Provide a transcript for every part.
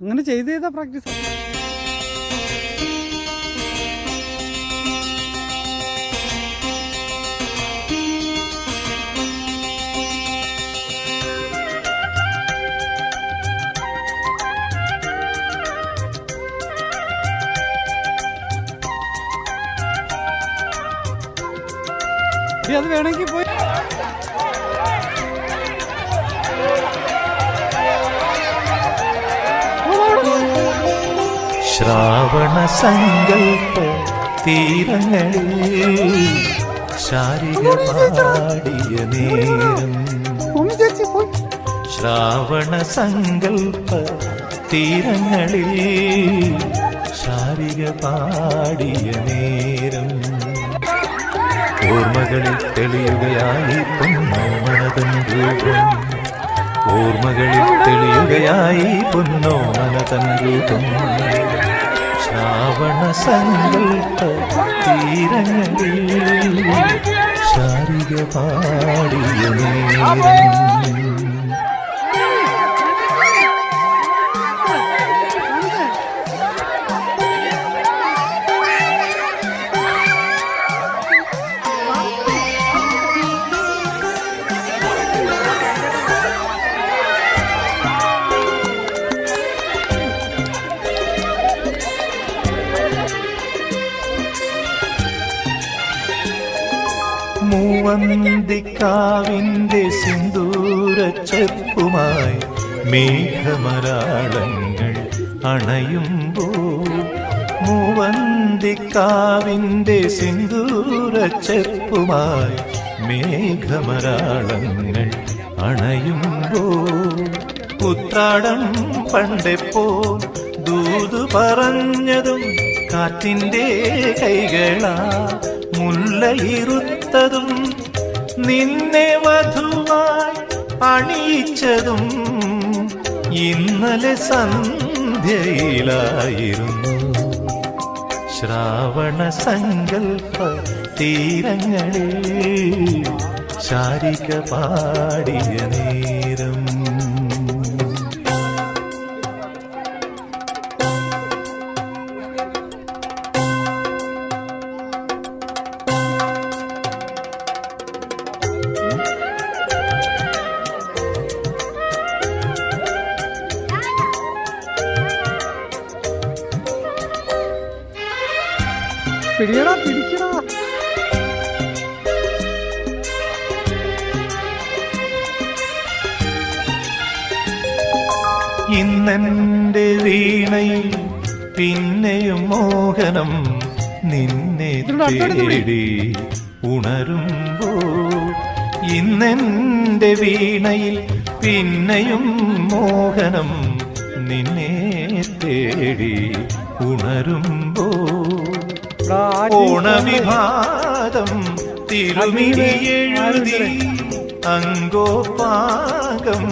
അങ്ങനെ ചെയ്ത് ചെയ്താൽ പ്രാക്ടീസ് അത് വേണമെങ്കിൽ പോയി ശ്രാവണ സങ്കൽപ്പ തീരങ്ങളിൽ ശാരിക പാടിയ നേരം. ശ്രാവണ സങ്കൽപ്പ തീരങ്ങളിൽ ശാരിക പാടിയ നേരം. ഓർമ്മകളിൽ തെളിയുകയായി പൊന്നോമനതൻ രൂപം ഓർമ്മകളിൽ തെളിയുകയായി പൊന്നോമനതൻ രൂപം ശ്രാവണ സങ്കൽപ്പ തീരങ്ങളിൽ ശാരിക പാടിയ നേരം. മൂവന്തിക്കാവിന്റെ സിന്ദൂര ചെപ്പുമായി മേഘമരാളങ്ങൾ അണയുമ്പോൾ മൂവന്തിക്കാവിന്റെ സിന്ദൂര ചെപ്പുമായി മേഘമരാളങ്ങൾ അണയുമ്പോൾ ഉത്രാടം പണ്ടെപ്പോ ദൂതു പറഞ്ഞതും കാറ്റിന്റെ കൈകളാ മുല്ലയിരുത്തതും നിന്നെ വധുവായി അണിയിച്ചതും ഇന്നലെ സന്ധ്യയിലായിരുന്നു. ശ്രാവണ സങ്കൽപ്പ തീരങ്ങളിൽ ശാരിക പാടിയ നേരം പിടിയടാ പിടിക്കടാ ഇന്നെന്റെ വീണയിൽ പിന്നെയും മോഹനം നിന്നെ. തേടി ഉണരുമ്പോ ഇന്നെന്റെ വീണയിൽ പിന്നെയും മോഹനം നിന്നെ തേടി ഉണരുമ്പോ ഓണവിഭാതം തിരുമിനി എഴുതി അങ്കോപാകം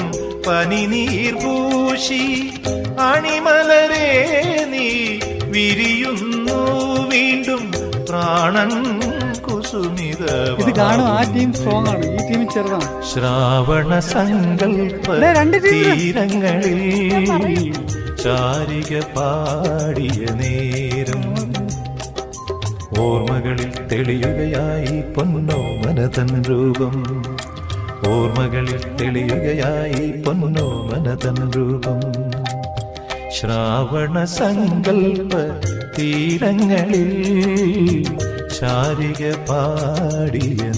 പനിനീർ പൂശി അണിമലരേ നീ വിരിയുന്നു വീണ്ടും പ്രാണൻ കുസുമിത ഇത് കാണും ആ ടീം സ്ട്രോങ് ആണ്. ഈ ടീം ചെറുതാണ്. ശ്രാവണ സങ്കൽപ്പ ദേ, രണ്ട് തീരങ്ങളിൽ ചാരിക പാടിയ നേരം ഓർമ്മകളിൽ തെളിയുകയായി പൊന്നോ മനതൻ രൂപം. ഓർമ്മകളിൽ തെളിയുകയായി പൊന്നോ മനതൻ രൂപം. ശ്രാവണ സങ്കൽപ്പ തീരങ്ങളിൽ ചാരിക പാടിയ